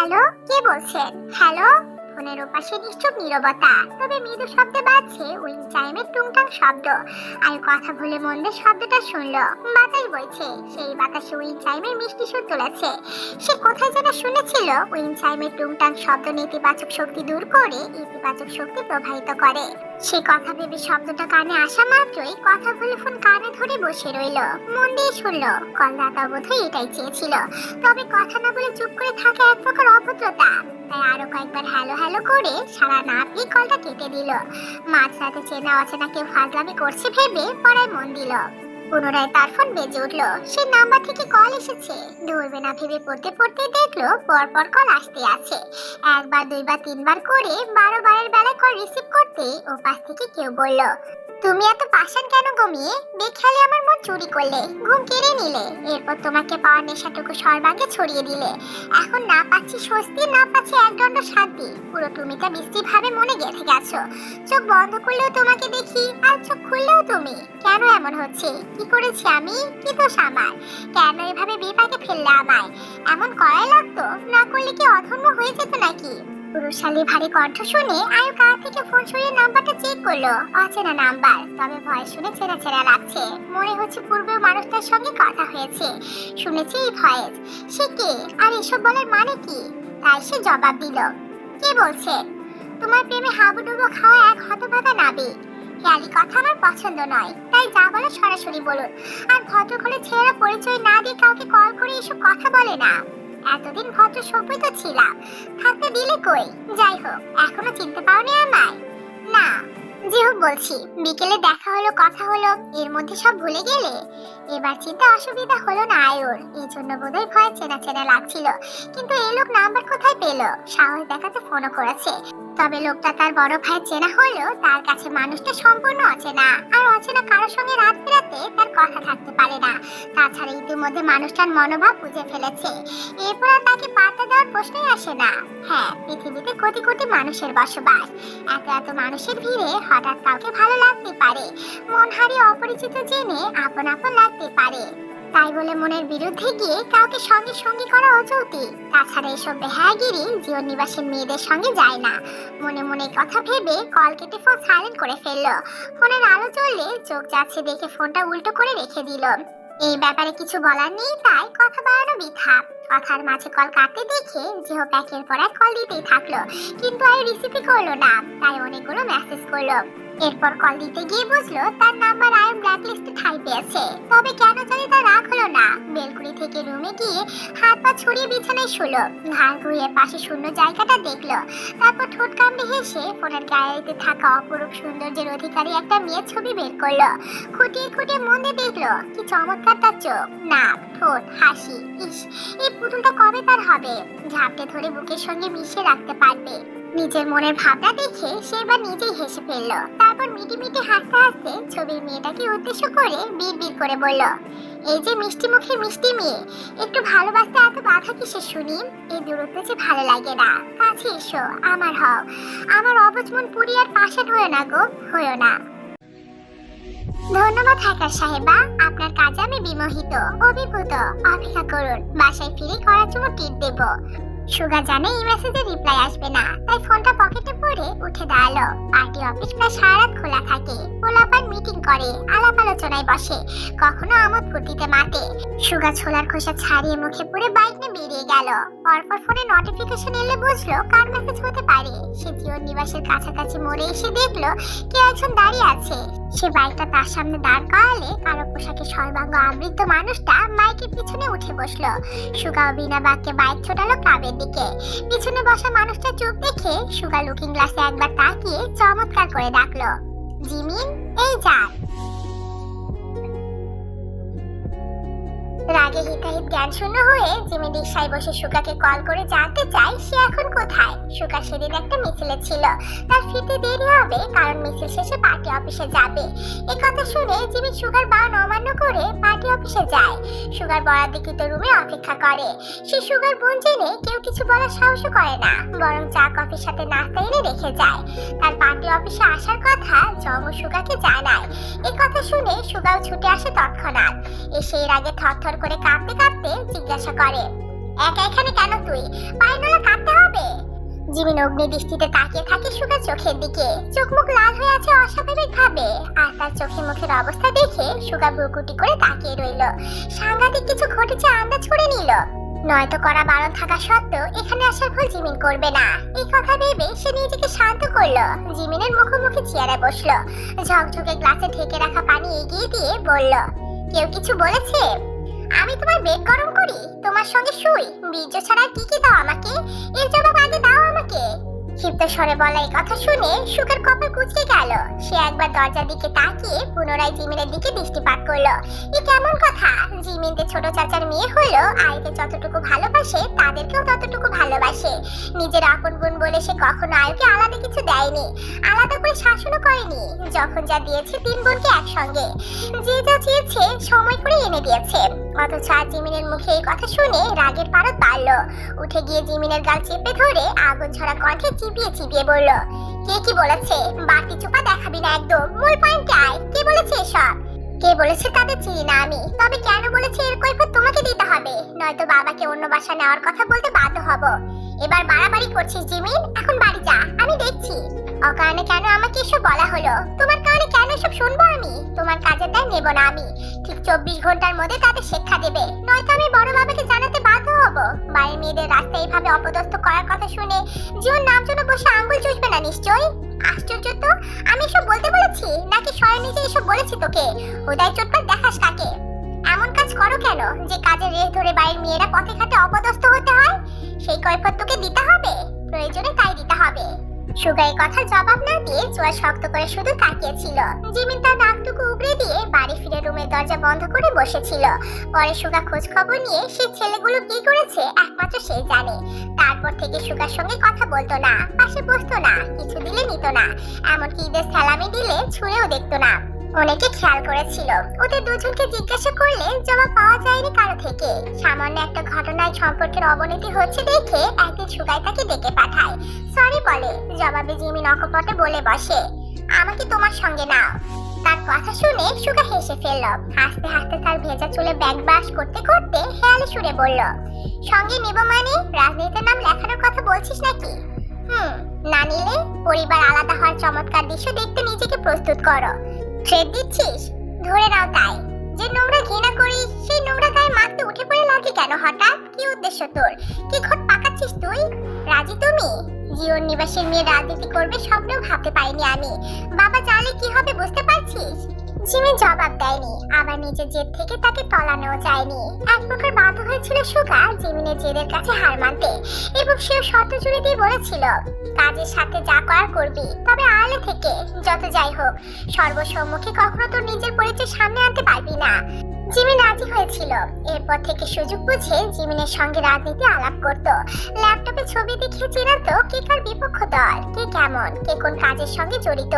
Hello, কে বলছেন? Hello? ফোনের ওপাশে নীরবতা। তবে মৃদু শব্দে বাজছে উইং চাইমের টুংটাং শব্দ। আর কথা ভুলে মন্দের শব্দটা শুনলো। বাতাস বইছে, সেই বাতাসে উইং চাইমের মিষ্টি সুর তুলেছে। সে কোথায় যেন শুনেছিল উইং চাইমের টুংটাং শব্দ নেতিবাচক শক্তি দূর করে, ইতিবাচক শক্তি প্রবাহিত করে। সে কথা ভেবে শব্দটা কানে আসা মাত্রই কথা ভুলে ফোন কানে ধরে বসে রইল। মন দিয়ে শুনল কলদাতা বোধহয় এটাই চেয়েছিল। তবে কথা না বলে চুপ করে থাকা এক প্রকার অভদ্রতা। তাই আরও কয়েকবার হ্যালো হ্যালো করে সারা না পেয়ে কলটা কেটে দিল। মাঝরাতে চেনা অচেনা কেউ ফাজলামি করছে ভেবে পড়ায় মন দিল। পুনরায় তার ফোন বেজে উঠল। সে নাম্বার থেকে কল এসেছে। ধরবে না ভেবে পড়তে পড়তে দেখল, পরপর কল আসতে আছে। একবার, দুইবার, তিনবার করে বারো বারের বেলায় কল রিসিভ করতে ও পাশ থেকে কেউ বলল তুমি এত পাশান কেন ঘুমিয়ে বেখেয়ালে আমার মন চুরি করলে, ঘুম কেড়ে নিলে। এরপর তোমাকে পাওয়ার নেশাটুকু সর্বাঙ্গে ছড়িয়ে দিলে। এখন না পাচ্ছি স্বস্তি, না পাচ্ছি একদণ্ড শান্তি। পুরো তুমিটা বৃষ্টি ভাবে মনে গেঁথে গেছো। চোখ বন্ধ করলেও তোমাকে দেখি, আর চোখ খুললেও তুমি। কেন এমন হচ্ছে? কি করেছি আমি? কি দোষ আমার? কেন এভাবে বিপাকে ফেললে আমায়? এমন করাই লাগতো? না করলে কি অধর্ম হয়ে যেত নাকি? পুরুষালী ভারী কণ্ঠ শুনে আয়ু কার থেকে ফোন সরিয়ে নাম্বারটা চেক করল। অচেনা নাম্বার। তবে ভয় শুনে ছেঁড়া ছেঁড়া লাগছে। মনে হচ্ছে পূর্বে মানুষটার সঙ্গে কথা হয়েছে। শুনেছি এই ভয়েস সে কে? আর এসব বলার মানে কি? তাই সে জবাব দিল। কে বলছে? তোমার প্রেমে হাবুডুবু খাওয়া এক হতভাগা নাবিক খেয়ালি কথা আমার পছন্দ নয়। তাই যা বলো সরাসরি বলুন। আর ভদ্র করে ছেলেরা পরিচয় না দিয়ে কাউকে কল করে এসব কথা বলে না। এতদিন ভদ্র সভ্যই তো ছিলাম। থাকতে দিলে কই? যাই হোক এখনও চিনতে পারোনি আমায়। না যে হোক বলছি, বিকেলে দেখা হলো, কথা হলো, এর মধ্যে সব ভুলে গেলে? এবার চিন্তা অসুবিধা হলো না আয়ুর। এই জন্য বোধহয় ভয় চেনা চেনা লাগছিল। কিন্তু এই লোক নাম্বার কোথায় পেল? সাহস দেখাতে ফোনও করেছে। তবে লোকটা তার বড় ভাই চেনা হলেও তার কাছে মানুষটা সম্পূর্ণ অচেনা। আর অচেনা কারোর সঙ্গে রাত বেরাতে তার কথা থাকতে পারে না। তাছাড়া ইতিমধ্যে মানুষটার মনোভাব বুঝে ফেলেছে। এরপর আর তাকে পাত্তা দেওয়ার প্রশ্নই আসে না। হ্যাঁ পৃথিবীতে কোটি কোটি মানুষের বসবাস। এত এত মানুষের ভিড়ে হঠাৎ কাউকে ভালো লাগতে পারে। মন হারিয়ে অপরিচিত জেনে আপন আপন লাগতে পারে। তাই বলে মনের বিরুদ্ধে গিয়ে কাউকে সঙ্গে সঙ্গে করা অযৌতি তাছাড়া এসব বেহায়াগিরি জীবন নিবাসের মেয়েদের সঙ্গে যায় না। মনে মনে কথা ভেবে কল কেটে ফোন সাইলেন্ট করে ফেলল। ফোনের আলো জ্বললে চোখ যাচ্ছে দেখে ফোনটা উল্টো করে রেখে দিল। এই ব্যাপারে কিছু বলার নেই তাই কথা বাড়ানো বৃথা। কথার মাঝে কল কাটতে দেখে যেহ প্যাকের পর এক কল দিতেই থাকল, কিন্তু আর রিসিভই করল না। তাই অনেকগুলো মেসেজ করল। এরপর কল দিতে গিয়ে বুঝলো তার নাম্বার আয়ন ব্ল্যাক লিস্টে ঠাই পেয়েছে তবে কেন জানি তার রাগ হলো না। বেলকুড়ি থেকে রুমে গিয়ে হাত পা ছড়িয়ে বিছানায় শুলো। ঘাড় ঘুরিয়ে পাশে শূন্য জায়গাটা দেখল। তারপর ঠোঁট কামড়ে হেসে ফোনের গ্যালারিতে থাকা অপরূপ সৌন্দর্যের অধিকারী একটা মেয়ের ছবি বের করল। খুঁটিয়ে খুঁটিয়ে মন দেখল, কি চমৎকার তার চোখ। নাক, ঠোঁট, হাসি, ইস, এই পুতুলটা কবে তার হবে? ঝাপটে ধরে বুকের সঙ্গে মিশিয়ে রাখতে পারবে। নিজের মনের ভাবনা দেখে সে এবার নিজেই হেসে ফেলল। তারপর মিটি মিটি হাসতে হাসতে ছবির মেয়েটাকে উদ্দেশ্য করে বিড় করে বলল, এই যে মিষ্টি মুখের মিষ্টি মেয়ে, একটু ভালোবাসতে এত বাধা কিসের শুনি? এই দূরত্ব যে ভালো লাগে না। কাছে এসো, আমার হও। আমার অবজ মন পুরি আর পাশে হয়ে না গো হয়েও না। ধন্যবাদ হ্যাকার সাহেবা, আপনার কাজে আমি বিমোহিত, অভিভূত। অপেক্ষা করুন, বাসায় ফিরে করার জন্য টিপ দেব। সুগা জানে এই মেসেজে রিপ্লাই আসবে না। তাই ফোনটা পকেটে পরে উঠে দাঁড়াল। পার্টি অফিস প্রায় সারা খোলা থাকে। পোলাপান মিটিং করে, আলাপ আলোচনায় বসে। কখনো আমোদ ফুর্তিতে মাতে। সুগা ছোলার খোসা ছাড়িয়ে মুখে পড়ে বাইক নিয়ে বেরিয়ে গেল। পরপর ফোনে নোটিফিকেশন এলে বুঝলো কার মেসেজ হতে পারে। সে জিওর নিবাসের কাছাকাছি মোড়ে এসে দেখল কে একজন দাঁড়িয়ে আছে। সে বাইকটা তার সামনে দাঁড় করালে কারও পোশাকে সর্বাঙ্গ আবৃত মানুষটা বাইকের পিছনে উঠে বসল। সুগাও বিনা বাক্যে বাইক ছোটালো ক্লাবের দিকে। পিছনে বসা মানুষটা চোখ দেখে সুগা লুকিং গ্লাসে একবার তাকিয়ে চমৎকার করে ডাকলো, জিমিন, এই যা রাগে হিতাহিত জ্ঞান শূন্য হয়ে জিমি রিক্সায় বসে সুগাকে কল করে জানতে চাই সে এখন কোথায়? সুগা সেদিন একটা মিছিলে ছিল। তার ফিরতে দেরি হবে, কারণ মিছিল শেষে পার্টি অফিসে যাবে। এ কথা শুনে জিমি সুগার বাউন অমান্য করে পার্টি অফিসে যায়। সুগার বরাদিকৃত রুমে অপেক্ষা করে। সে সুগার বোন জেনে কেউ কিছু বলার সাহসও করে না, বরং চা কফির সাথে নাস্তা এনে রেখে যায়। তার পার্টি অফিসে আসার কথা জম সুগাকে জানায়। এ কথা শুনে সুগাও ছুটে আসে তৎক্ষণাৎ। এসে এর আগে থরথর করে কাঁপতে কাঁপতে জিজ্ঞাসা করে, একা এখানে কেন তুই? পায়নলা কাকে জিমিন অগ্নি দৃষ্টিতে তাকিয়ে থাকে সুগার চোখের দিকে। চোখ মুখ লাল হয়ে আছে অস্বাভাবিক ভাবে আর তার চোখে মুখের অবস্থা দেখে সুগা বুকুটি করে তাকিয়ে রইল। সাংঘাতিক কিছু ঘটেছে আন্দাজ করে নিল। নয়তো করা বারণ থাকা সত্ত্বেও এখানে আসার ভুল জিমিন করবে না। এই কথা ভেবে সে নিজেকে শান্ত করল। জিমিনের মুখোমুখি চেয়ারে বসল। ঝকঝকে গ্লাসে ঢেকে রাখা পানি এগিয়ে দিয়ে বলল, কেউ কিছু বলেছে? আমি তোমার বেগ গরম করি? তোমার সঙ্গে শুই। বীর্য ছাড়া কি কি দাও আমাকে? এর জবাব আগে দাও আমাকে। ক্ষিপ্ত স্বরে বলা এই কথা শুনে সুখের কপাল কুচকে গেল। সে একবার দরজার দিকে তাকিয়ে পুনরায় জিমিনের দিকে দৃষ্টিপাত করল। এ কেমন কথা? জিমিনদের ছোট চাচার মেয়ে হলো আয়কে যতটুকু ভালোবাসে, তাদেরকেও ততটুকু ভালোবাসে। নিজের আপন বোন বলে সে কখনো আয়কে আলাদা কিছু দেয়নি। আলাদা করে শাসনও করেনি। যখন যা দিয়েছে তিন বোনকে একসঙ্গে। যে যা চেয়েছে, সময় করে এনে দিয়েছে। অথচ জিমিনের মুখে এই কথা শুনে রাগের পারদ বাড়লো। উঠে গিয়ে জিমিনের গাল চেপে ধরে আগুন ঝরা কণ্ঠে চিবিয়ে চিবিয়ে বলল, কে কি বলেছে? বাড়তি চোপা দেখাবি না একদম। মূল পয়েন্টে আয়? কে বলেছে এসব? কে বলেছে তাদের চিনি না আমি। তবে কেন বলেছে এর কৈফত তোমাকে দিতে হবে? নয়তো বাবাকে অন্য বাসা নেওয়ার কথা বলতে বাধ্য হব। এবার বাড়াবাড়ি করছিস জিমিন? এখন বাড়ি যা। আমি দেখছি। অকারণে কেন আমাকে এসব বলা হলো? তোমার কারণে কেন এসব শুনব আমি? তোমার কাজের দায় নেব না আমি। ঠিক চব্বিশ ঘণ্টার মধ্যে তাদের শিক্ষা দেবে। নয়তো আমি বড় বাবাকে জানাতে বাধ্য হব। বাড়ির মেয়েদের রাস্তায় এইভাবে অপদস্থ করার কথা শুনে জীবন নাম জন্য বসে আঙ্গুল চুষবে না নিশ্চয়ই? আশ্চর্য তো? আমি এসব বলতে বলেছি? নাকি স্বয়ং নিজে এসব বলেছি তোকে? হোদাই চোটপাট দেখাস কাকে? এমন কাজ করো কেন যে কাজের রেস ধরে বাড়ির মেয়েরা পথে ঘাটে অপদস্থ হতে হয়? সেই কৈফত তোকে দিতে হবে। প্রয়োজনে তাই দিতে হবে। সুগা কথা জবাব না দিয়ে জোয়া শক্ত করে শুধু তাকিয়েছিল। জিমিন তার নাকটুকু উগড়ে দিয়ে বাড়ি ফিরে রুমের দরজা বন্ধ করে বসেছিল। পরে সুগা খোঁজ খবর নিয়ে সে ছেলেগুলো কি করেছে একমাত্র সে জানে। তারপর থেকে সুগার সঙ্গে কথা বলতো না, পাশে বসতো না, কিছু দিলে নিত না। এমনকি ঈদের সালামি দিলে ছুঁড়েও দেখতো না। অনেকে খেয়াল করেছিল। ওদের দুজনকে জিজ্ঞাসা করলে জবাব পাওয়া যায়নি কারও থেকে। সামান্য একটা ঘটনায় সম্পর্কের অবনতি হচ্ছে দেখে একদিন সুগাই তাকে ডেকে পাঠায়। সরি বলে, জবাবে জিমি নকপটে বলে বসে, আমাকে তোমার সঙ্গে নাও। তার কথা শুনে সুগা হেসে ফেলল। হাসতে হাসতে তার ভেজা চুলে ব্যাগ বাস করতে করতে হেয়ালে সুরে বলল, সঙ্গে নেব মানে? রাজনীতির নাম লেখানোর কথা বলছিস নাকি? হুম, না নিলে পরিবার আলাদা হওয়ার চমৎকার দৃশ্য দেখতে নিজেকে প্রস্তুত করো। থ্রেড দিচ্ছিস? ধরে নাও তাই। যে নোংরা ঘৃণা করিস, সেই নোংরা গায়ে মাখতে উঠে পড়ে লাগে কেন হঠাৎ? কি উদ্দেশ্য তোর? কি ঘট পাকাচ্ছিস তুই? রাজি তুমি? জীবন নিবাসের মেয়ে রাজনীতি করবে স্বপ্নেও ভাবতে পারিনি আমি। বাবা জানলে কি হবে বুঝতে পারছিস? জিমি জবাব দেয়নি। আবার নিজের জেদ থেকে তাকে তলানো যায়নি। এক প্রকার বাধ্য হয়েছিল সুগা জিমিনের জেদের কাছে হার মানতে এবং সেও শর্ত জুড়ে দিয়ে বলেছিল, কাজের সাথে যা করার করবি, তবে আড়ালে থেকে, যত যাই হোক। সর্বসম্মুখে কখনো তোর নিজের পরিচয় সামনে আনতে পারবি না। জিমিন রাজি হয়েছিল। এরপর থেকে সুযোগ বুঝে জিমিনের সঙ্গে রাজনীতি আলাপ করত। ল্যাপটপে ছবি দেখিয়ে চেনাতো কে কার বিপক্ষ দল, কে কেমন, কে কোন কাজের সঙ্গে জড়িত।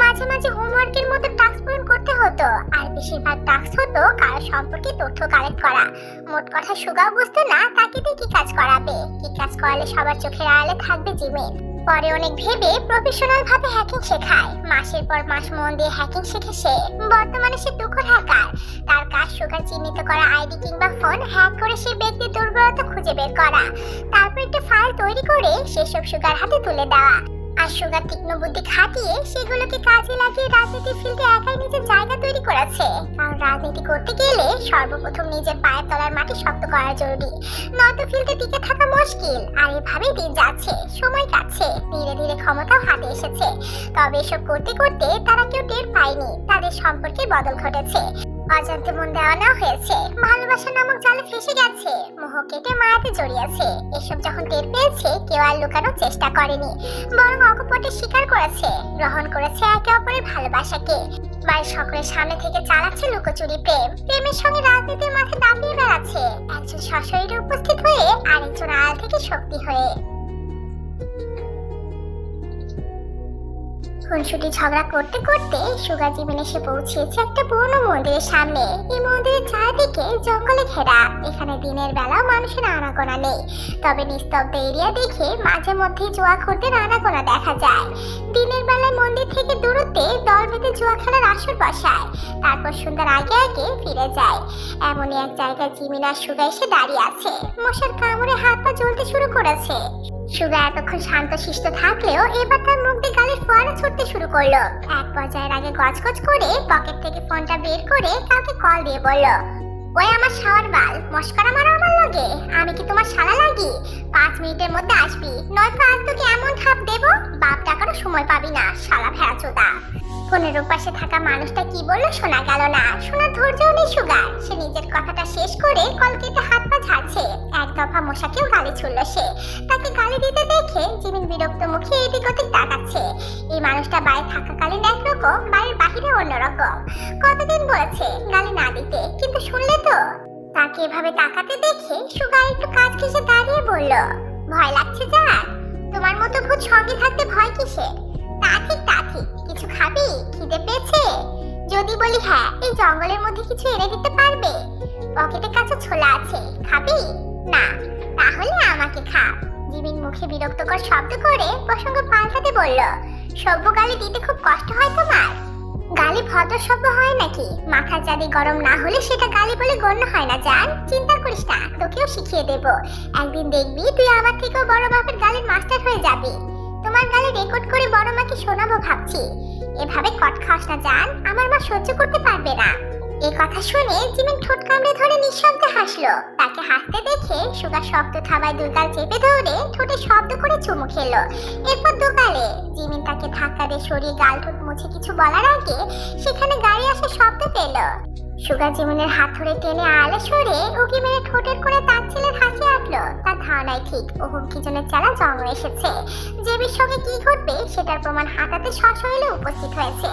মাঝে মাঝে হোমওয়ার্কের মতো টাস্ক পূরণ করতে হতো, আর বেশিরভাগ টাস্ক হতো কার সম্পর্কে তথ্য কালেক্ট করা। মোট কথা সুগাও বুঝতো না তাকে দিয়ে কি কাজ করাবে। কি কাজ করালে সবার চোখের আড়ালে থাকবে জিমিন পরে অনেক ভেবে প্রফেশনাল ভাবে হ্যাকিং শেখায়। মাসের পর মাস মন দিয়ে হ্যাকিং শিখে সে। বর্তমানে সে দুঃখ হ্যাকার তার কাজ সুগার চিহ্নিত করা আইডি কিংবা ফোন হ্যাক করে সে ব্যক্তির দুর্বলতা খুঁজে বের করা। তারপর একটা ফাইল তৈরি করে সেসব সুগার হাতে তুলে দেওয়া। আর সুগার তীক্ষ্ণ বুদ্ধি খাটিয়ে সেগুলোকে কাজে লাগিয়ে রাজনীতির ফিল্ডে একাই নিজের জায়গা তৈরি করেছে। কারণ রাজনীতি করতে গেলে সর্বপ্রথম নিজের পায়ের তলার মাটি শক্ত করা জরুরি। নয়তো ফিল্ডে টিকে থাকা মুশকিল। আর এভাবেই দিন যাচ্ছে, সময় কাটছে, ধীরে ধীরে ক্ষমতাও হাতে এসেছে। তবে এসব করতে করতে তারা কেউ টের পায়নি, তাদের সম্পর্কে বদল ঘটেছে। অজান্তে মন দেওয়ানো হয়েছে। ভালোবাসা নামক জালে ফেসে গেছে। মোহ কেটে মায়াতে জড়িয়েছে। এসব যখন টের পেয়েছে, কেউ আর লুকানোর চেষ্টা করেনি। বরং অকপটে স্বীকার করেছে। গ্রহণ করেছে একে অপরের ভালোবাসাকে। বাড়ির সকলের সামনে থেকে চালাচ্ছে লুকোচুরি প্রেম। প্রেমের সঙ্গে রাজনীতির মাঠে দাপিয়ে বেড়াচ্ছে। একজন সশরীরে উপস্থিত হয়ে আরেকজন আড়াল থেকে শক্তি হয়ে খুনসুটি ঝগড়া করতে করতে সুগা জীবন এসে পৌঁছেছে একটা পুরনো মন্দিরের সামনে। এই মন্দিরের চারদিকে জঙ্গলে ঘেরা। এখানে দিনের বেলা মানুষের আনাগোনা নেই। তবে নিস্তব্ধ এরিয়া দেখে মাঝে মধ্যে জুয়া খুঁড়তে আনাগোনা দেখা যায়। দিনের বেলায় মন্দির থেকে দূরত্বে দল বেঁধে জুয়া খেলার আসর বসায়। তারপর সুন্দর আগে আগে ফিরে যায়। এমনই এক জায়গায় জিমিন আর সুগা এসে দাঁড়িয়ে আছে। মশার কামড়ে হাত পা জ্বলতে শুরু করেছে। সুগা এতক্ষণ শান্ত শিষ্ট থাকলেও এবার তার মুখ দিয়ে গালের ফোয়ারা ছুটতে শুরু করল। এক পর্যায়ের আগে গজগজ করে পকেট থেকে ফোনটা বের করে কাউকে কল দিয়ে বলল, ওই আমার শাওয়ার বাল, মস্করা মারো আমার লগে, আমি কি তোমার শালা লাগি? পাঁচ মিনিটের মধ্যে আসবি, নয়তো আজ তোকে এমন খাপ দেব? বাপ টাকারও সময় পাবি না, শালা ভেড়া চোদা। ফোনের পাশে থাকা মানুষটা কি বলল? শোনা গেল না। শোনার ধৈর্য নেই সুগার। সে নিজের কথাটা শেষ করে কল কেটে হাত পা ঝাড়ছে। এক দফা মশাকেও গালি ছুড়ল সে। তাকে গালি দিতে দেখে জিমিন বিরক্ত মুখে এদিক ওদিক তাকাচ্ছে। এই মানুষটা বাইরে থাকাকালীন একরকম, বাড়ির বাহিরে অন্যরকম। কতদিন বলেছে গালি না দিতে, কিন্তু শুনলে তো? তাকে এভাবে তাকাতে দেখে সুগার একটু কাজ ঘেসে দাঁড়িয়ে বলল, ভয় লাগছে যার? তোমার মতো ভূত সঙ্গে থাকতে ভয় কিসে তা ঠিক তা কিছু খাবি? খিদে পেয়েছে? যদি বলি হ্যাঁ এই জঙ্গলের মধ্যে কিছু এনে দিতে পারবে। পকেটে কাছে ছোলা আছে, খাবি? না, তাহলে আমাকে খা। জিমিন মুখে বিরক্তকর শব্দ করে প্রসঙ্গ পাল্টাতে বলল, সভ্য গালি দিতে খুব কষ্ট হয় তোমার? গালি ভদ্র সভ্য হয় নাকি? মাথা যদি গরম না হলে সেটা গালি বলে গণ্য হয় না, জান? চিন্তা করিস না, তোকেও শিখিয়ে দেব। একদিন দেখবি তুই আমার থেকেও বড় বাপের গালির মাস্টার হয়ে যাবি। তোমার গালে রেকর্ড করে বড় মাকে শোনাবো ভাবছি। এভাবে কট খাস না, জান। আমার মা সহ্য করতে পারবে না। এই কথা শুনে জিমিন ঠোঁট কামড়ে ধরে নিঃশব্দে হাসলো। তাকে হাসতে দেখে সুগা শক্ত থাবায় দুই গাল চেপে ধরে ঠোঁটে শব্দ করে চুমু খেলো। এরপর দোকালে জিমিন তাকে ধাক্কা দিয়ে সরিয়ে গাল ঠোঁট মুছে কিছু বলার আগে সেখানে গাড়ি আসার শব্দ পেল। সুগা জিমিনের হাত ধরে টেনে আলে সরে উকি মেরে ঠোঁটের করে তার ছেলের হাসি আটলো। তার ধারণাই ঠিক ও হুমকিজনের চালা জন্ম এসেছে। জেবির সঙ্গে কি ঘটবে সেটার প্রমাণ হাতাতে সশরীরে উপস্থিত হয়েছে।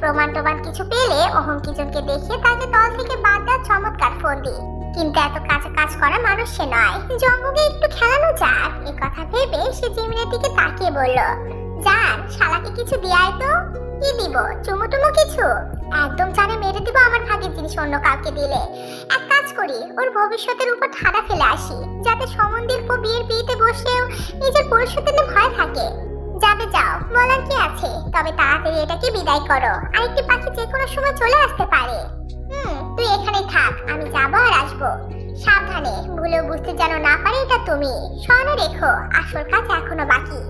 প্রমাণ প্রমাণ কিছু পেলে অহংকিজনকে দেখে তাকে দল থেকে বাদ দেওয়ার চমৎকার ফন্দি। কিন্তু এত কাছে কাজ করা মানুষ সে নয়। জঙ্গকে একটু খেলানো যাক, এ কথা ভেবে সে জিমিনের দিকে তাকিয়ে বলল যান শালাকে কিছু দিয়াই তো? কি দিব চুমু টুমু কিছু? একদম জানে মেরে দিব আমার ভাগের জিনিস অন্য কাউকে দিলে। এক কাজ করি, ওর ভবিষ্যতের উপর ঠাডা ফেলে আসি, যাতে সমন্দির পর বিয়ের বিয়েতে বসেও নিজের পরিষদের ভয় থাকে। যাবে যাও, বলার কি আছে? তবে তাড়াতাড়ি এটাকে বিদায় করো আরেকটি পাখি যে কোনো সময় চলে আসতে পারে। হুম, তুই এখানেই থাক, আমি যাব আর আসব। সাবধানে, ভুলেও বুঝতে যেন না পারে এটা তুমি। স্মরণে রেখো, আসল কাজ এখনও বাকি।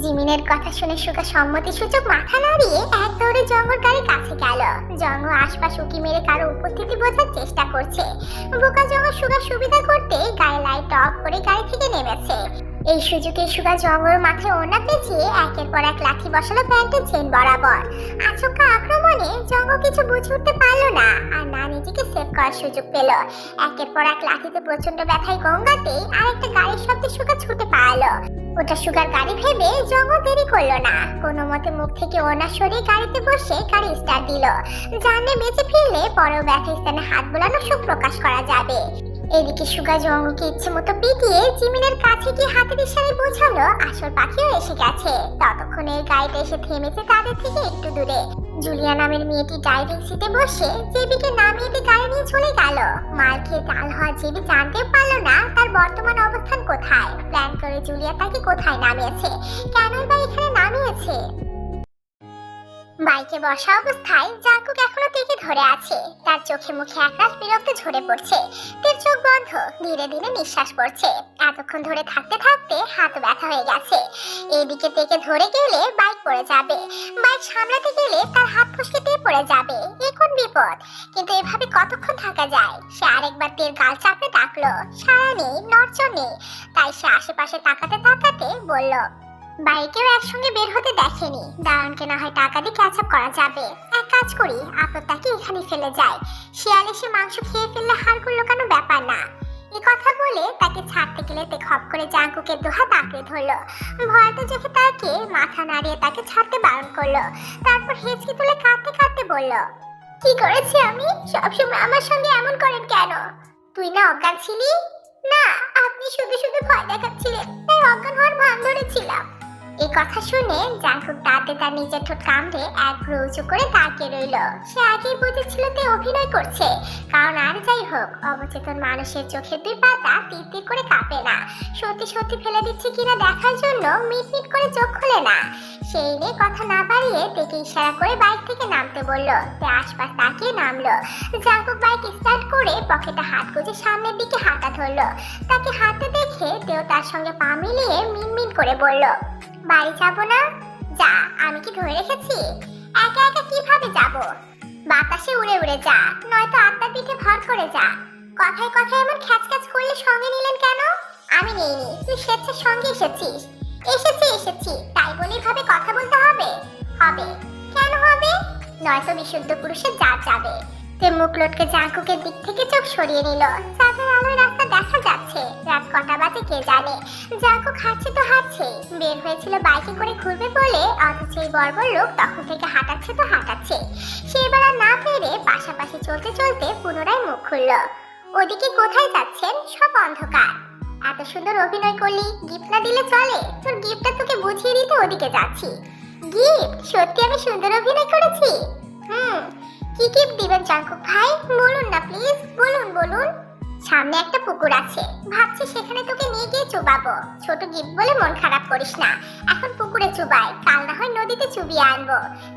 জিমিনের কথা শুনে সুগা সম্মতি সূচক মাথা নাড়িয়ে এক দৌড়ে জঙ্গল গাড়ির কাছে গেল। জঙ্গ আশপাশ উকি মেরে কারও উপস্থিতি বোঝার চেষ্টা করছে। বোকা জঙ্গ সুগা সুবিধা করতে গায়ে লাইট অফ করে গাড়ি থেকে নেমেছে। এই সুযোগে সুগা জঙ্গল মাথায় ওনা পেঁচিয়ে একের পর এক লাঠি বসালো প্যান্টের চেন বরাবর। আচমকা আক্রমণে জঙ্গ কিছু বুঝে উঠতে পারল না, আর না নিজেকে সেভ করার সুযোগ পেল। একের পর এক লাঠিতে প্রচণ্ড ব্যথায় গঙ্গাতে আরেকটা গাড়ির শব্দে সুগা ছুটে পালালো। ওটা সুগার গাড়ি ভেবে জঙ্গ দেরি করল না। কোনো মতে মুখ থেকে ওনা সরিয়ে গাড়িতে বসে গাড়ি স্টার্ট দিল। জানে বেঁচে ফিরলে পরেও ব্যথা স্থানে হাত বোলানো সুখ প্রকাশ করা যাবে। এদিকে সুগা জঙ্গকে ইচ্ছে মতো পিটিয়ে জিমিনের কাছে গিয়ে হাতের ইশারায় বোঝালো, আসল পাখিও এসে গেছে। ততক্ষণে গাড়িটা এসে থেমেছে তাদের থেকে একটু দূরে। জুলিয়া নামের মেয়েটি ড্রাইভিং সিটে বসে জেবিকে নামিয়ে দিয়ে গাড়ি নিয়ে চলে গেল। মার খেয়ে ডাল হওয়া জেবি জানতেও পারল না তার বর্তমান অবস্থান কোথায়। প্ল্যান করে জুলিয়া তাকে কোথায় নামিয়েছে? কেনই বা এখানে নামিয়েছে? বাইকে বসা অবস্থায় জাকুক এখনও থেকে ধরে আছে। তার চোখে মুখে একরাশ বিরক্ত ঝরে পড়ছে। তার চোখ বন্ধ, ধীরে ধীরে নিঃশ্বাস পড়ছে। এতক্ষণ ধরে থাকতে থাকতে হাত ব্যথা হয়ে গেছে। এদিকে থেকে ধরে গেলে বাইক পড়ে যাবে। বাইক সামলাতে গেলে তার হাত ফসকে দিয়ে পড়ে যাবে। এ কোন বিপদ? কিন্তু এভাবে কতক্ষণ থাকা যায়? সে আরেকবার তের গাল চাপড়ে ডাকলো। সারা নেই, নড়চড় নেই। তাই সে আশেপাশে তাকাতে তাকাতে বলল বাইকেও একসঙ্গে বের হতে দেখেনি। দারুণকে না হয় টাকা দিয়ে ক্যাচ আপ করা যাবে। এক কাজ করি আপদ তাকে এখানে ফেলে যায় শিয়াল এসে মাংস খেয়ে ফেললে হাড়গুলো লুকানো ব্যাপার না। এ কথা বলে তাকে ছাড়তে গেলে তে খপ করে জাঙ্কুকে দুহাত আঁকড়ে ধরলো। ভয়তে চোখে তাকে মাথা নাড়িয়ে তাকে ছাড়তে বারণ করল। তারপর হেঁচকি তুলে কাঁদতে কাঁদতে বলল, কি করেছি আমি? সবসময় আমার সঙ্গে এমন করেন কেন? তুই না অজ্ঞান ছিলি? না, আপনি শুধু শুধু ভয় দেখাচ্ছিলেন। তাই অজ্ঞান হওয়ার ভান ধরেছিলাম। এই কথা শুনে জাঙ্কুক দাঁতে তার নিজের ঠোঁট কামড়ে এক উঁচু করে তাকিয়ে রইল। সে আগেই বুঝেছিল তে অভিনয় করছে। কারণ আর যাই হোক, অবচেতন মানুষের চোখের দুই পাতা তীর করে কাঁপে না। সত্যি সত্যি ফেলে দিচ্ছে কিনা দেখার জন্য মিট মিট করে চোখ খুলে না। সেই নিয়ে কথা না বাড়িয়ে তেকে ইশারা করে বাইক থেকে নামতে বলল। তে আশপাশ তাকিয়ে নামলো। জাঙ্কুক বাইক স্টার্ট করে পকেটে হাত গুজে সামনের দিকে হাঁটা ধরলো। তাকে হাঁটতে দেখে তেও তার সঙ্গে পা মিলিয়ে মিনমিন করে বলল বাড়ি যাব না? যা, আমি কি ধরে রেখেছি? একা একা কীভাবে যাব? বাতাসে উড়ে উড়ে যা, নয়তো আত্মার পিঠে ভর করে যা। কথায় কথায় এমন খ্যাচ খ্যাচ করলে সঙ্গে নিলেন কেন? আমি নেইনি, তুই স্বেচ্ছার সঙ্গে এসেছিস। এসেছি এসেছি, তাই বলে ভাবে কথা বলতে হবে? হবে। কেন হবে? নয়তো বিশুদ্ধ পুরুষের যা যাবে। তে মুখ লটকে জাঙ্কুকের দিক থেকে চোখ সরিয়ে নিল। চাঁদের আলোয় রাস্তা দেখা যাচ্ছে। রাত কটা বাজে কে জানে। জাঙ্কু হাঁটছে তো হাঁটছে। বের হয়েছিল বাইকে করে ঘুরবে বলে, অথচ এই বর্বর লোক তখন থেকে হাঁটাচ্ছে তো হাঁটাচ্ছে। সে এবার আর না পেরে পাশাপাশি চলতে চলতে পুনরায় মুখ খুলল। ওদিকে কোথায় যাচ্ছেন? সব অন্ধকার। এত সুন্দর অভিনয় করলি। গিফট না দিলে চলে। তোর গিফটটা তোকে বুঝিয়ে দিতে ওদিকে যাচ্ছি। গিফট? সত্যি আমি সুন্দর অভিনয় করেছি? হুম। কি গিফট দিবেন জাঙ্কুক ভাই? বলুন না প্লিজ বলুন বলুন। সামনে একটা পুকুর আছে। ভাবছি সেখানে তোকে নিয়ে গিয়ে চুবাবো। ছোট গিফট বলে মন খারাপ করিস না। এখন পুকুরে চুবাই, কাল না হয় নদীতে চুবিয়ে আনব।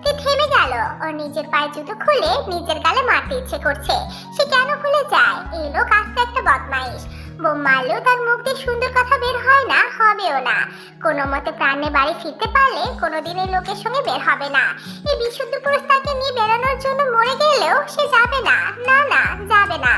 তুই থেমে গেল। ওর নিজের পায়ে জুতো খুলে নিজের গালে মারতে ইচ্ছে করছে। সে কেন খুলে যায়? এই লোক আস্তে একটা বদমাইশ। বোম তার মুখ দিয়ে সুন্দর কথা বের হয় না, হবেও না। কোনো মতে প্রাণে বাড়ি ফিরতে পারলে কোনোদিন এই লোকের সঙ্গে বের হবে না। এই বিশুদ্ধ পুরুষ নিয়ে বেরোনোর জন্য মরে গেলেও সে যাবে না। না না, যাবে না।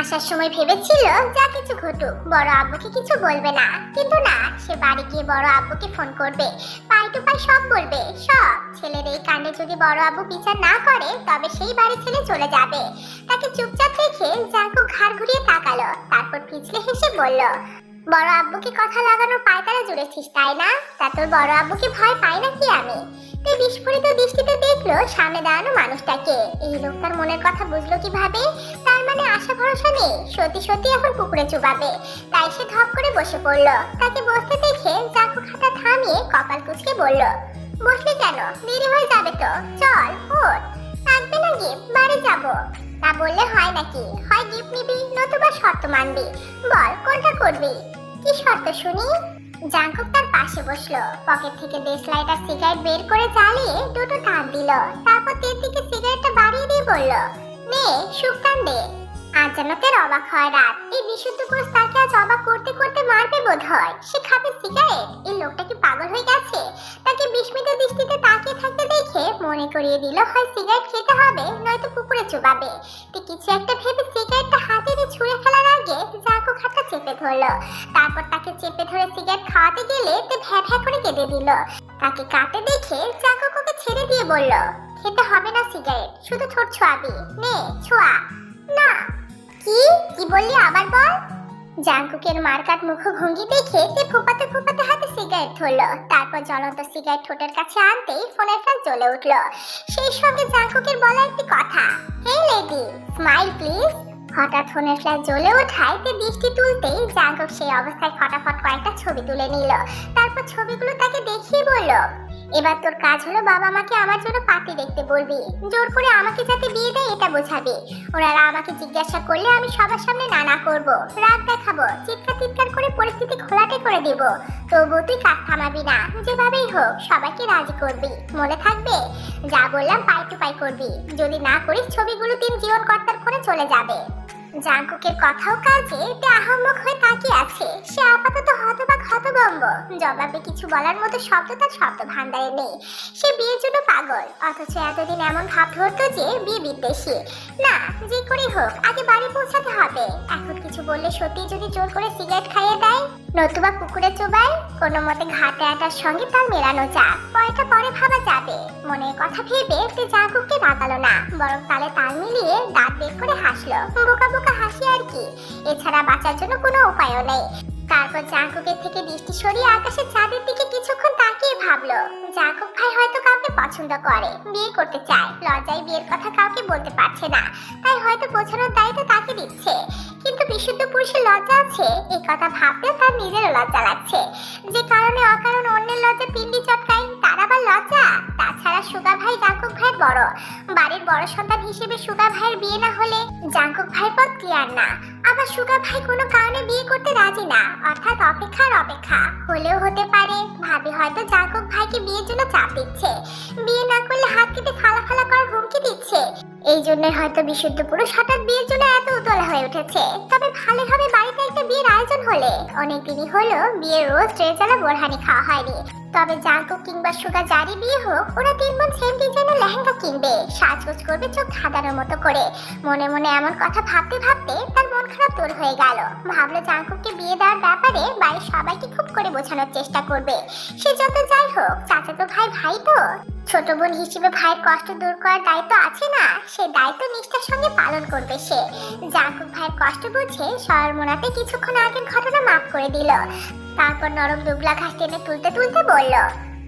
আসার সময় ভেবেছিল, যা কিছু ঘটুক, বড় আব্বুকে কিছু বলবে না। কিন্তু না, সে বাড়ি গিয়ে বড় আব্বুকে ফোন করবে। পাই টু পাই সব বলবে, সব। ছেলের এই কাণ্ডে যদি বড় আব্বু বিচার না করে, তবে সেই বাড়ি ছেড়ে চলে যাবে। তাকে চুপচাপ দেখে জাঙ্কু ঘাড় ঘুরিয়ে তাকালো, তারপর পিছলে হেসে বলল, বড় আব্বুকে কথা লাগানোর পায়তারা জুড়েছিস, তাই না? তা তোর বড় আব্বুকে ভয় পাই নাকি আমি? তে বিস্ফোরিত দৃষ্টিতে দেখল সামনে দাঁড়ানো মানুষটাকে। এই মনের কথা বুঝলো কীভাবে? তার মানে আশা ভরসা নেই, সত্যি সত্যি এখন পুকুরে চুবাবে তাই সে ধপ করে বসে তাকে বসতে দেখে খাতা থামিয়ে কপাল কুচকে বলল, বসলি কেন? দেরি হয়ে যাবে তো। চল, ওঠ। থাকবে না বাড়ি যাব। তা বললে হয় নাকি? হয় গিফট নিবি নতুবা শর্ত মানবি? বল, কোনটা করবি? কি শর্ত শুনি? জাঙ্কুক তার পাশে বসল। পকেট থেকে দেশলাইট আর সিগারেট বের করে জ্বালিয়ে দুটো টান দিল। তারপর তের দিকে সিগারেটটা বাড়িয়ে দিয়ে বলল, নে, সুখ টান দে আজ অবাক হয় রাত। এই বিশুদ্ধ পুরুষ তাকে আজ অবাক করতে করতে মারবে বোধ হয় সে খাবে সিগারেট। এই লোকটা কি পাগল হয়ে গেছে? তাকে বিস্মিত দৃষ্টিতে তাকিয়ে থাকতে দেখে মনে করিয়ে দিল, হয় সিগারেট খেতে হবে, নয়তো পুকুরে চুবাবে। তো কিছু একটা ভেবে সিগারেটটা হাতে দিয়ে ছুঁড়ে ফেলার আগে জাকু খাটটা চেপে ধরলো। তারপর তাকে চেপে ধরে সিগারেট খাওয়াতে গেলে তে ভ্যা ভ্যা করে কেঁদে দিল। তাকে কাটে দেখে জাকু ওকে ছেড়ে দিয়ে বলল, খেতে হবে না সিগারেট, শুধু ঠোঁট ছোঁয়াবি। নে, ছোঁয়া। না। কি? কি বললি আবার বল? জাঙ্কুকের মারকাট মুখভঙ্গি দেখে সে ফোপাতে ফোপাতে হাতে সিগারেট ধরলো। তারপর জ্বলন্ত সিগারেট ঠোঁটের কাছে আনতেই ফোনের ফ্ল্যাশ জ্বলে উঠল। সেই সঙ্গে জাঙ্কুকের বলা একটি কথা। হে লেডি স্মাইল প্লিজ হঠাৎ ফোনের ফ্ল্যাশ জ্বলে ওঠায় তে দৃষ্টি তুলতেই জাঙ্কুক সেই অবস্থায় ফটাফট কয়েকটা ছবি তুলে নিল। তারপর ছবিগুলো তাকে দেখিয়ে বলল, এবার তোর কাজ হলো বাবা মাকে আমার জন্য পাতি দেখতে বলবি। জোর করে আমাকে যাতে বিয়ে দেয় এটা বোঝাবি। ওনারা আমাকে জিজ্ঞাসা করলে আমি সবার সামনে নানা করব। রাগ দেখাবো, চিৎকার চিৎকার করে পরিস্থিতি ঘোলাটে করে দিব। তবু তুই কাজ থামাবি না। যেভাবেই হোক, সবাইকে রাজি করবি। মনে থাকবে? যা বললাম পাই টু পাই করবি। যদি না করিস, ছবিগুলো তিন জীবন কর্তার ফোনে চলে যাবে। জাঙ্কুকের কথাও কাজে আহম্মক হয়ে তাকিয়ে আছে। সে আপাতত হতবাক হতবম্ব জবাবে কিছু বলার মতো শব্দ তার শব্দ ভান্ডারে নেই। সে বিয়ের জন্য পাগল। অথচ এতদিন এমন ভাব ধরতো যে বিয়ে বিদ্বেষী। না, যে করে হোক, আগে বাড়ি পৌঁছাতে হবে। এখন কিছু বললে সত্যি যদি জোর করে সিগারেট খাইয়ে দেয়? নতুবা পুকুরে চোবায়? কোনো মতে ঘাটে আটার সঙ্গে তার মেলানো যাক। পয়টা পরে ভাবা যাবে। মনের কথা ভেবে তে জাগুককে রাগালো না। বরং তালে তাল মিলিয়ে দাঁত বের করে হাসলো। বোকা বোকা হাসি আর কি। এছাড়া বাঁচার জন্য কোনো উপায়ও নেই। তারপর জাঙ্কুকের থেকে দৃষ্টি সরিয়ে আকাশের চাঁদের দিকে কিছুক্ষণ তাকিয়ে ভাবলো, জাঙ্কুক ভাই হয়তো কাউকে পছন্দ করে, বিয়ে করতে চায়। লজ্জায় বিয়ের কথা কাউকে বলতে পারছে না। তাই হয়তো বোঝানোর দায়িত্ব তাকে দিচ্ছে। কিন্তু বিশুদ্ধ পুরুষের লজ্জা আছে। এই কথা ভাবতেও তার নিজের লজ্জা লাগছে। যে কারণে অকারণ অন্যের লজ্জা পিন্ডি চটকায়, তার আবার লজ্জা? তাছাড়া সুগা ভাই জাঙ্কুক ভাই বড়। বাড়ির বড় সন্তান হিসেবে সুগা ভাইয়ের বিয়ে না হলে জাঙ্কুক ভাই পথ ক্লিয়ার না? আবার সুগা ভাই কোনো কারণে বিয়ে করতে রাজি না। অর্থাৎ অপেক্ষার অপেক্ষা। হলেও হতে পারে, ভাবি হয়তো জাঙ্কুক ভাইকে বিয়ের জন্য চাপ দিচ্ছে। বিয়ে না করলে হাত কেটে ফালা ফালা করার হুমকি দিচ্ছে। এই জন্য হয়তো বিশুদ্ধ পুরুষ হঠাৎ বিয়ের জন্য এত উতলা হয়ে উঠেছে। তবে ভালোভাবে বাড়িতে একটা বিয়ের আয়োজন হলে। অনেকদিনই হলো বিয়ের রোজ ট্রেজালা বোরহানি খাওয়া হয়নি। তবে জাঙ্কু কিংবা সুগা জারি বিয়ে হোক, ওরা তিন বোন সেম ডিজাইনের লেহেঙ্গা কিনবে, সাজগোজ করবে চোখ ধাঁধানোর মতো করে। মনে মনে এমন কথা ভাবতে ভাবতে তার মন খারাপ দূর হয়ে গেল। ভাবলো জাঙ্কুককে বিয়ে দেওয়ার ব্যাপারে বাড়ির সবাইকে খুব করে বোঝানোর চেষ্টা করবে। সে যত যাই হোক চাচা তো ভাই ভাই তো? ছোট বোন হিসেবে ভাইয়ের কষ্ট দূর করার দায়িত্ব আছে না? সে দায়িত্ব নিষ্ঠার সঙ্গে পালন করবে সে। জাঙ্কুক ভাইয়ের কষ্ট বুঝে সরমোনাতে কিছুক্ষণ আগের ঘটনা মাফ করে দিল। তারপর নরম দুবলা ঘাস টেনে তুলতে তুলতে বলল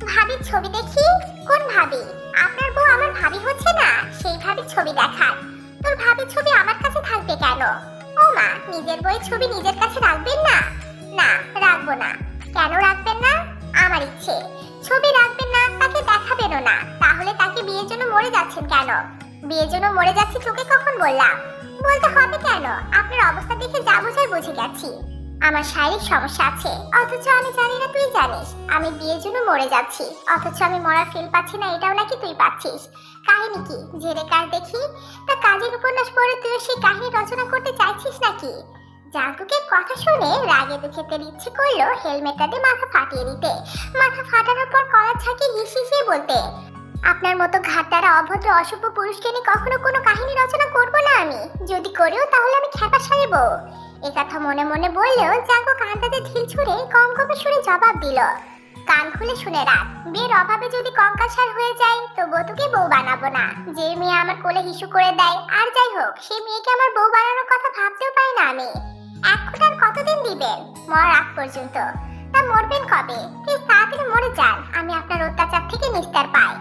ভাবির ছবি দেখি? কোন ভাবি? আপনার বউ আমার ভাবি হচ্ছে না? সেই ভাবির ছবি দেখান তোর ভাবির ছবি আমার কাছে থাকবে কেন? ও মা, নিজের বইয়ের ছবি নিজের কাছে রাখবেন না? না, রাখব না। কেন রাখবেন না? আমার ইচ্ছে। ছবি রাখবেন না, তাকে দেখাবেনও না। তাহলে তাকে বিয়ের জন্য মরে যাচ্ছেন কেন? বিয়ের জন্য মরে যাচ্ছি তোকে কখন বললাম? বলতে হবে কেন? আপনার অবস্থা দেখে যা বোঝায় বুঝে গেছি। আমার শারীরিক সমস্যা আছে, অথচ আমি জানি না তুই জানিস। আমি বিয়ের জন্য মরে যাচ্ছি, অথচ আমি মরার ফিল পাচ্ছি না, এটাও নাকি তুই পাচ্ছিস। কাহিনী কি? জেরে কাজ দেখি? তা কাজের উপন্যাস পড়ে তুই সেই কাহিনী রচনা করতে চাইছিস নাকি? জাগুকে কথা শুনে রাগে দুঃখে তার ইচ্ছে করল হেলমেটটা দিয়ে মাথা ফাটিয়ে দিতে মাথা ফাটানোর পর কলার ছাকে হিসি হিসি বলতে, আপনার মতো ঘাটারা অভদ্র অশুভ পুরুষকে নিয়ে কখনো কোনো কাহিনী রচনা করব না আমি। যদি করেও তাহলে আমি খেপা সারিব। এ কথা মনে মনে বললেও জাগো কান্দাতে ঢিল ছুঁড়ে কম কমে সুরে জবাব দিল কান খুলে শুনে রাখ। বিয়ের অভাবে যদি কঙ্কাসার হয়ে যায় তো বতুকে বউ বানাবো না। যে মেয়ে আমার কোলে হিসু করে দেয়, আর যাই হোক সেই মেয়েকে আমার বউ বানানোর কথা ভাবতেও পারি না আমি। এক কতদিন দিবেন? মর আগ পর্যন্ত। তা মরবেন কবে? প্লিজ তাড়াতাড়ি মরে যান। আমি আপনার অত্যাচার থেকে নিস্তার পাই।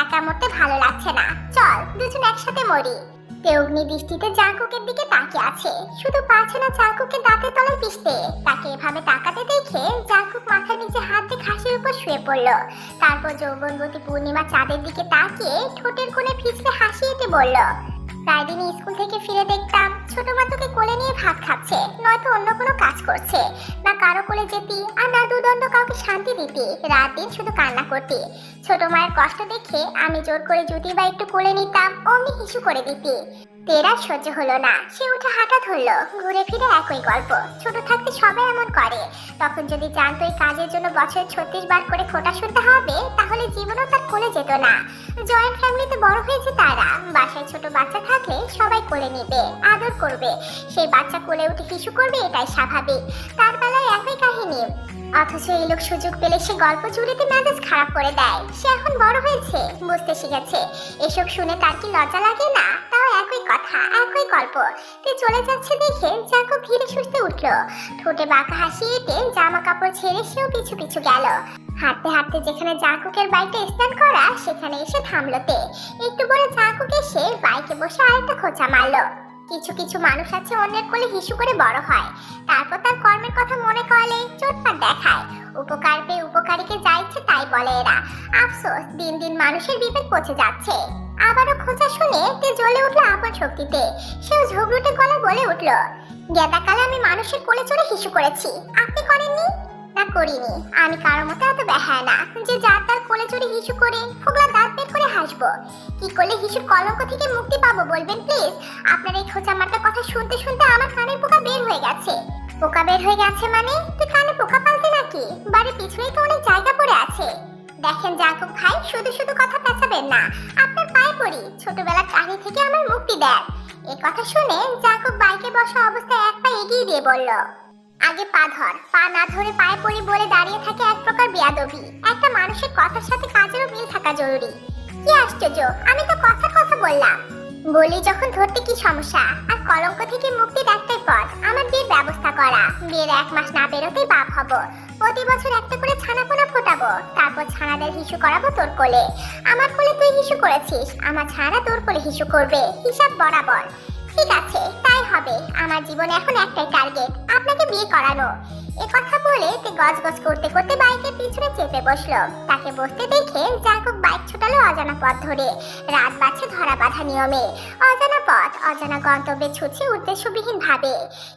একা মরতে ভালো লাগছে না। চল, দুজন একসাথে মরি। তেউগ্নি দৃষ্টিতে জাঙ্কুকের দিকে তাকিয়ে আছে। শুধু পারছে না জাঙ্কুকে দাঁতের তলায় পিষতে। তাকে এভাবে তাকাতে দেখে জাঙ্কুক মাথার নিচে হাত দিয়ে ঘাসের উপর শুয়ে পড়ল। তারপর যৌবনবতী পূর্ণিমা চাঁদের দিকে তাকিয়ে ঠোঁটের কোণে ফিসলে হাসি এঁটে বলল প্রায় স্কুল থেকে ফিরে দেখতাম ছোট মা কোলে নিয়ে ভাত খাচ্ছে, নয়তো অন্য কোনো কাজ করছে। না কারও কোলে যেতি আর না দুদণ্ড কাউকে শান্তি দিতি, রাত দিন শুধু কান্না করতি। ছোট মায়ের কষ্ট দেখে আমি জোর করে জুতি বা একটু কোলে নিতাম, অমনি হিসু করে দিতি। তেরা সহ্য হলো না। সে উঠে হাঁটা ধরলো ঘুরে ফিরে একই গল্প। ছোট থাকতে সবাই এমন করে। তখন যদি জানতো এই কাজের জন্য বছরে ছত্রিশ বার করে খোটা শুনতে হবে, তাহলে জীবনও তার কোলে যেত না। জয়েন্ট ফ্যামিলিতে বড় হয়েছে তারা। বাসায় ছোট বাচ্চা থাকলে সবাই কোলে নেবে, আদর করবে। সেই বাচ্চা কোলে উঠে হিসু করবে, এটাই স্বাভাবিক। তার বেলায় একই কাহিনী। অথচ এই লোক সুযোগ পেলে সে গল্প জুড়েতে মেজাজ খারাপ করে দেয়। সে এখন বড় হয়েছে, বুঝতে শিখেছে। এসব শুনে তার কি লজ্জা লাগে না? একই কথা, একই গল্প। তে চলে যাচ্ছে দেখে জাকো ধীরে সুস্থে উঠল। ঠোঁটে বাঁকা হাসি এঁটে জামা কাপড় ছেড়ে সেও পিছু পিছু গেল। হাঁটতে হাঁটতে যেখানে জাকুকের বাইকটা স্ট্যান্ড করা, সেখানে এসে থামলোতে একটু পরে জাকুক এসে বাইকে বসে আরেকটা খোঁচা মারলো। কিছু কিছু মানুষ আছে অন্যের কোলে হিসু করে বড় হয়। তারপর তার কর্মের কথা মনে করলে চোটপাট দেখায়। উপকার পেয়ে উপকারীকে যা ইচ্ছে তাই বলে এরা। আফসোস, দিন দিন মানুষের বিবেক পচে যাচ্ছে। আবারও খোঁজা শুনে তে জ্বলে উঠল আপন শক্তিতে। সেও ঝগড়ুটে গলা বলে উঠল গেদাকালে আমি মানুষের কোলে চড়ে হিসু করেছি। আপনি করেননি? না, করিনি। আমি কারও মতো এত বেহায় না যে যার তার কোলে চড়ে হিসু করে ফোগলা দাঁত বের করে হাসবো। কি করলে হিসুর কলঙ্ক থেকে মুক্তি পাবো বলবেন, প্লিজ? আপনার এই খোঁচা মার্কা কথা শুনতে শুনতে আমার কানের পোকা বের হয়ে গেছে। পোকা বের হয়ে গেছে মানে? তুই কানে পোকা পালতে নাকি? বাড়ির পিছনেই তো অনেক জায়গা পড়ে আছে। দেখেন জাকুব ভাই, শুধু শুধু কথা পেঁচাবেন না। আপনার পায়ে পড়ি। ছোটবেলার কাহিনী থেকে আমার মুক্তি দেন। এ কথা শুনে জাকুব বাইকে বসা অবস্থায় এক পা এগিয়ে দিয়ে বলল, আগে পা ধর। পা না ধরে পায়ে পড়ি বলে দাঁড়িয়ে থাকে এক প্রকার বেয়াদবি। একটা মানুষের কথার সাথে কাজেরও মিল থাকা জরুরি। কি আশ্চর্য! আমি তো কথার কথা বললাম। বলি, যখন ধরতে কি সমস্যা? আর কলঙ্ক থেকে মুক্তির একটাই পথ। আমার বিয়ের ব্যবস্থা করা। বিয়ের এক মাস না বেরোতেই বাপ হব। প্রতি বছর একটা করে ছানাপোনা ফোটাবো। তারপর ছানাদের হিসু করাবো তোর কোলে। আমার কোলে তুই হিসু করেছিস। আমার ছানা তোর কোলে হিসু করবে। হিসাব বরাবর। ঠিক আছে, তাই হবে। আমার জীবনে এখন একটাই টার্গেট আপনাকে বিয়ে করানো। এ কথা বলে তে গজগজ করতে করতে বাইকের পিছনে চেপে বসল। তাকে বসতে দেখে জাঙ্কুক বাইক ছোটালো অজানা পথ ধরে। রাত বাড়ছে ধরা বাঁধা নিয়মে। অজানা পথ, অজানা গন্তব্যে ছুটছে উদ্দেশ্যবিহীন ভাবে।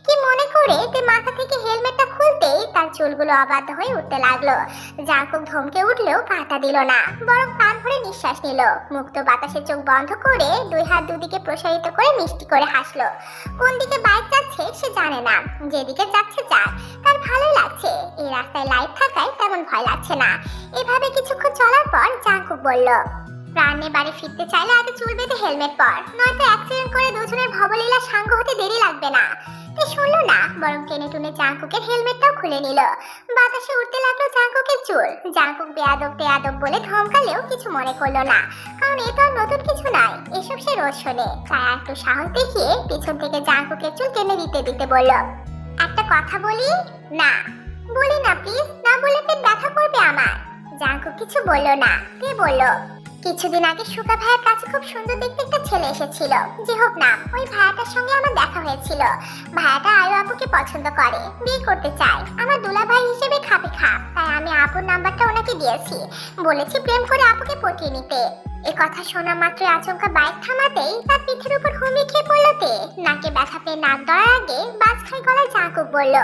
কি মনে করে তে মাথা থেকে হেলমেটটা খুলতেই তার চুলগুলো অবাধ্য হয়ে উঠতে লাগল। জাঙ্কুক ধমকে উঠলেও পাতা দিল না, বরং প্রাণ ভরে নিঃশ্বাস নিল। মুক্ত বাতাসে চোখ বন্ধ করে দুই হাত দুদিকে প্রসারিত করে মিষ্টি করে হাসলো। কোন দিকে বাইক যাচ্ছে সে জানে না, যেদিকে যাচ্ছে যাক, তার ভালো লাগছে। এই রাস্তায় লাইট থাকায় তেমন ভয় লাগছে না। এভাবে কিছুক্ষণ চলার পর জাঙ্কুক বলল প্রাণে বাড়ি ফিরতে চাইলে আগে চুল বেঁধে হেলমেট পর। নয়তো অ্যাক্সিডেন্ট করে দুজনের ভবলীলা সাঙ্গ হতে দেরি লাগবে না। তে শুনলো না, বরং টেনে টুনে জাঙ্কুকের হেলমেটটাও খুলে নিল। বাতাসে উঠতে লাগল জাঙ্কুকের চুল। জাঙ্কুক বেয়াদব বেয়াদব বলে ধমকালেও কিছু মনে করল না, কারণ এ তো আর নতুন কিছু নয়, এসব সে রোজ শোনে। তাই একটু সাহস দেখিয়ে পিছন থেকে জাঙ্কুকের চুল টেনে দিতে দিতে বলল, একটা কথা বলি? না। বলি না প্লিজ না বলে পেট ব্যথা করবে আমার। জাঙ্কুক কিছু বলল না। কে বলল? কিছুদিন আগে সুকা ভাইয়ের কাছে খুব সুন্দর দেখতে একটা ছেলে এসেছিল। যে হোক না, ওই ভাইয়াটার সঙ্গে আমার দেখা হয়েছিল। ভাইয়াটা আয়ু আপুকে পছন্দ করে, বিয়ে করতে চায়। আমার দুলা ভাই হিসেবে খাপে খাপ। তাই আমি আপুর নাম্বারটা ওনাকে দিয়েছি। বলেছি প্রেম করে আপুকে পটিয়ে নিতে। এ কথা শোনা মাত্র আচমকা বাইক থামাতেই তার পিঠের উপর হুমড়ি খেয়ে পড়ল তে। নাকে ব্যথা পেয়ে নাক ধরার আগে বাস খাই গলায় চাকুক বলল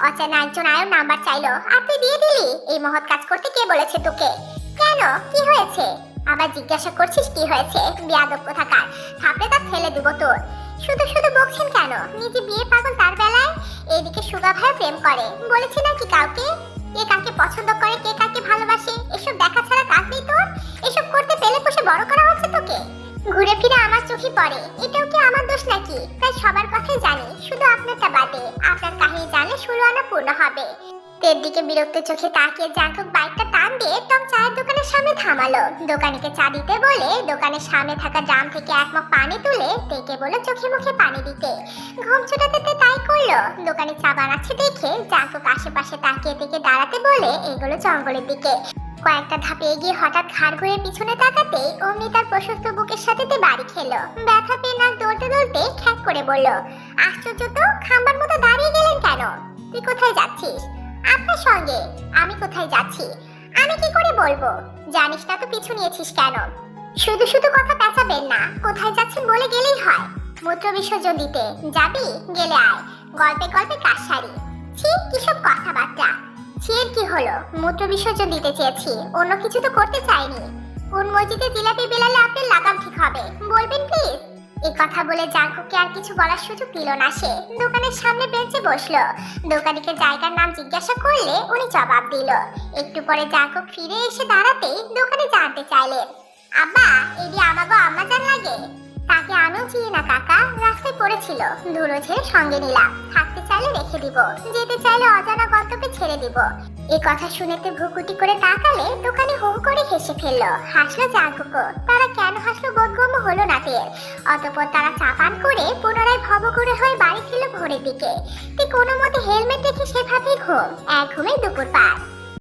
অচেনা একজন আয়ুর নাম্বার চাইলো। আর তুই দিয়ে দিলি? এই মহৎ কাজ করতে কে বলেছে তোকে? কেন? কি হয়েছে? আবার জিজ্ঞাসা করছিস কি হয়েছে? বিয়াদব কোথাকার? থাপড়ে তা ফেলে দিব তোর। শুধু শুধু বকছেন কেন? নিজে বিয়ে পাগল তার বেলায়? এইদিকে সুগা ভাই প্রেম করে। বলেছি নাকি কাউকে? কে কাকে পছন্দ করে, কে কাকে ভালোবাসে? এসব দেখা ছাড়া কাজ নেই তোর? এসব করতে পেলে বসে বড় করা হচ্ছে তোকে। ঘুরে ফিরে আমার চোখে পড়ে। এটাও কি আমার দোষ নাকি? প্রায় সবার কথাই জানি, শুধু আপনারটা বাদে। আপনার কাহিনী জানলে ষোলো আনা পূর্ণ হবে। তের দিকে বিরক্ত চোখে তাকিয়ে জাঙ্কুক বাইকটা টান দিয়ে টং চায়ের দোকানের সামনে থামালো। দোকানিকে চা দিতে বলে দোকানের সামনে থাকা ড্রাম থেকে এক মগ পানি তুলে তেকে বলে চোখে মুখে পানি দিতে। ঘুম ছোটাতে তে তাই করল। দোকানে চা বানাচ্ছে দেখে জাঙ্কুক আশেপাশে তাকিয়ে থেকে দাঁড়াতে বলে, এগুলো জঙ্গলের দিকে। কয়েকটা ধাপে এগিয়ে হঠাৎ ঘাড় ঘুরে পিছনে তাকাতেই অমনি তার প্রশস্ত বুকের সাথে তে বাড়ি খেলো। ব্যথা পেয়ে নাক দৌড়তে দৌড়তে খ্যাক করে বলল, আশ্চর্য তো, খাম্বার মতো দাঁড়িয়ে গেলেন কেন? তুই কোথায় যাচ্ছিস? আপনার সঙ্গে আমি কোথায় যাচ্ছি? আমি কি করে বলব? জানিস না তো পিছু নিয়েছিস কেন? শুধু শুধু কথা পেঁচাবেন না, কোথায় যাচ্ছেন বলে গেলেই হয়। মূত্র বিসর্জন দিতে যাবি? গেলে আয়। গল্পে গল্পে সারি ছি, কিসব কথাবার্তা? ছিয়ের কি হলো? মূত্র বিসর্জন দিতে চেয়েছি। অন্য কিছু তো করতে চাইনি। কোন মসজিদে জিলাপি বেলালে আপনার লাগাম ঠিক হবে? বলবেন প্লিজ? এই কথা বলে জাঙ্কুকে আর কিছু বলার সুযোগ দিল না সে। দোকানের সামনে বেঞ্চে বসল। দোকানিকে জায়গার নাম জিজ্ঞাসা করলে উনি জবাব দিল। একটু পরে জাঙ্কুক ফিরে এসে দাঁড়াতেই দোকানে জানতে চাইলেন। আব্বা এডি আমাগো আম্মাজান লাগে। তাকে আমিও চিনি না, কাকা। রাস্তায় পড়েছিল। ধুলো ছেড়ে সঙ্গে নিলাম। থাকতে চাইলে রেখে দিব। যেতে চাইলে অজানা গন্তব্যে ছেড়ে দিব। এই কথা শুনেতে ভুকুটি করে তাকালে দোকানে হু হু করে হেসে ফেলল। হাসলো জাঙ্কুকো তারা কেন হাসলো বোধগম্য হলো না তের অতপর তারা চাপান করে পুনরায় ভব করে হয়ে বাড়ি ফিরল ভোরের দিকে। তে কোনো মতে হেলমেট রেখে সেভাবেই ঘুম। এক ঘুমে দুপুর পার।